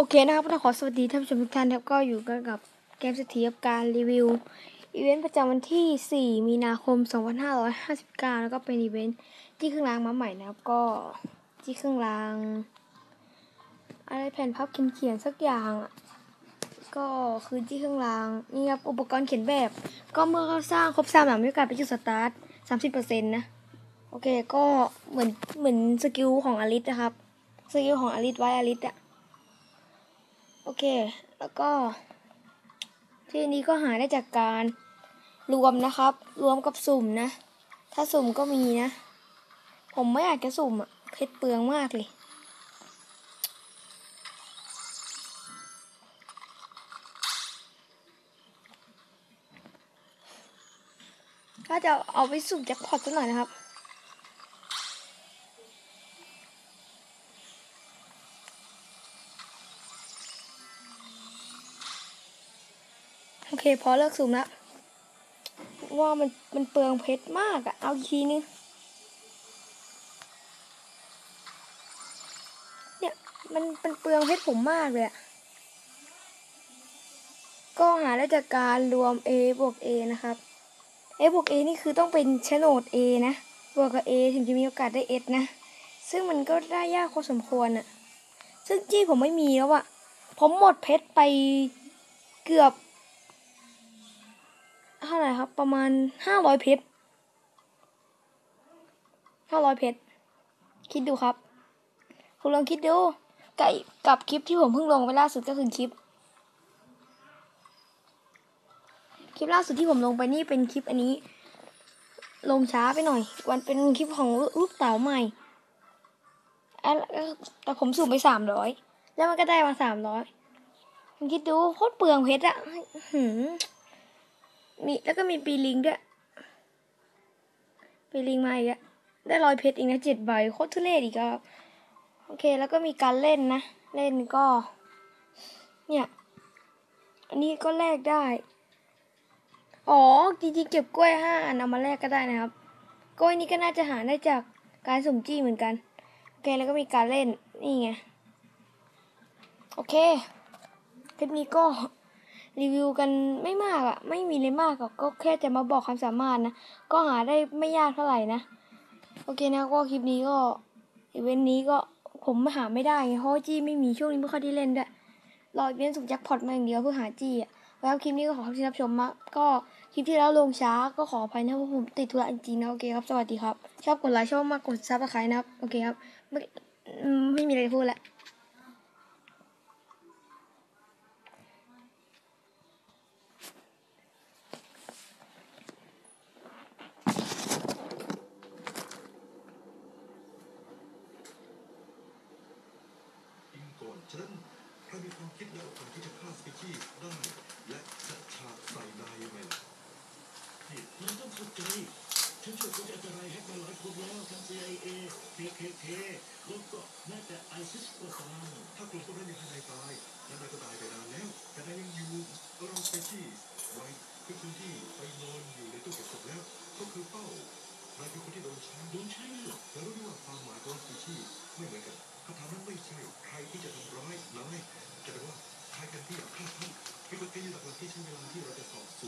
โอเคนะครับต้องขอสวัสดีท่านผู้ชมทุกท่านครับก็อยู่กันกับเกมเศรษฐีกับการรีวิวอีเวนต์ประจำวันที่ 4 มีนาคม 2559 แล้วก็เป็นอีเวนต์ที่เครื่องรางมาใหม่นะครับก็ที่เครื่องราง อะไรแผ่นพับเขียนเขียนๆสักอย่าง ก็คือที่เครื่องรางนี่ครับอุปกรณ์เขียนแบบ ก็เมื่อเขาสร้างครบสามหลังมีโอกาสไปจุดสตาร์ท30%นะโอเคก็เหมือนเหมือนสกิลของอลิสนะครับสกิลของอลิสไว้อลิสอะ โอเค แล้วก็ ที่นี้ก็หาได้จากการรวมนะครับ รวมกับสุ่มนะ ถ้าสุ่มก็มีนะ ผมไม่อยากจะสุ่มอะเพชรเปลืองมากเลย ก็จะเอาไปสุ่มแจ็คพอตสักหน่อยนะครับ โอเค พอเลิกซูมแล้วว่ามันมันเปลืองเพชรมากอะเอาอีกทีนึงเนี่ยมันมันเปลืองเพชรผมมากเลยอะก็หาได้จากการรวม A บวก A นะครับ A บวก A นี่คือต้องเป็นโฉนด A นะ บวกกับ A ถึงจะมีโอกาสได้ S นะ ซึ่งมันก็ได้ยากพอสมควรอะซึ่งจี้ผมไม่มีแล้วอะผมหมดเพชรไปเกือบ เท่าไหร่ครับ ประมาณห้าร้อยเพชรห้าร้อยเพชรคิดดูครับ คุณลองคิดดูกับกับคลิปที่ผมเพิ่งลงไปล่าสุดก็คือคลิป คลิปล่าสุดที่ผมลงไปนี่เป็นคลิปอันนี้ ลงช้าไปหน่อย วันเป็นคลิปของลูกเต๋าใหม่แต่ผมสูบไปสามร้อยแล้วมันก็ได้มาสามร้อยคุณคิดดูโคตรเปลืองเพชรอะหืม มีแล้วก็มีปีลิงด้วยปีลิงมาอีกอะได้ร้อยเพชรอีกนะเจ็ดใบโคตรทุเรศอีกอะโอเค แล้วก็มีการเล่นนะ เล่นก็ เนี่ย อันนี้ก็แลกได้ อ๋อจริงๆเก็บกล้วยห้าอันเอามาแลกก็ได้นะครับกล้วยนี้ก็น่าจะหาได้จากการสุ่มจี้เหมือนกัน โอเค แล้วก็มีการเล่นนี่ไง โอเค คลิปนี้ก็ รีวิวกันไม่มากอะ่ะ ไม่มีเลยมากหรอกก็แค่จะมาบอกความสามารถนะ ก็หาได้ไม่ยากเท่าไหร่นะ โอเคนะก็คลิปนี้ก็อีเวนต์นี้ก็ผมหาไม่ได้ไงเพราะจี้ไม่มีช่วงนี้ไม่ค่อยได้เล่นด้วยรออีเวนต์สุกแจ็คพอตมาอย่างเดียวเพื่อหาจี้อะแล้วคลิปนี้ก็ขอขอบคุณรับชมมากก็คลิปที่แล้วลงช้าก็ขออภัยนะเพราะผมติดธุระจริงๆนะโอเคครับสวัสดีครับ ชอบกดไลค์ชอบมากกดซับสไครต์นะครับโอเคครับไม่ไม่มีอะไรพูดแล้ว อิงก่อน ฉะนั้นเรามีความคิดและโอกาสที่จะฆ่าสปีชีส์ได้ และจัดฉากใส่นายยังไงล่ะนี่มันต้องเข้าใจฉันช่วยคนอันตรายให้มาหลายคนแล้วทั้ง CIA PKK แล้วก็แม้แต่ไอซิสก็ตามถ้ากลุ่มพวกนั้นยังให้นายตายและนายก็ตายไปนานแล้ว แต่นายยังอยู่เราสปีชีส์ไว้คือคนที่ไปนอนอยู่ในตู้เก็บศพแล้วก็คือเป้านายคือคนที่โดนใช้โดนใช้เหรอแต่รู้ด้วยว่าความหมายของสปีชีส์ไม่เหมือนกัน ที่จะทำร้ายนายจะเป็นว่าคล้ายกันที่อยากฆ่าท่านมีกลไกหลักๆที่ใช้เวลาที่เราจะสอบสวน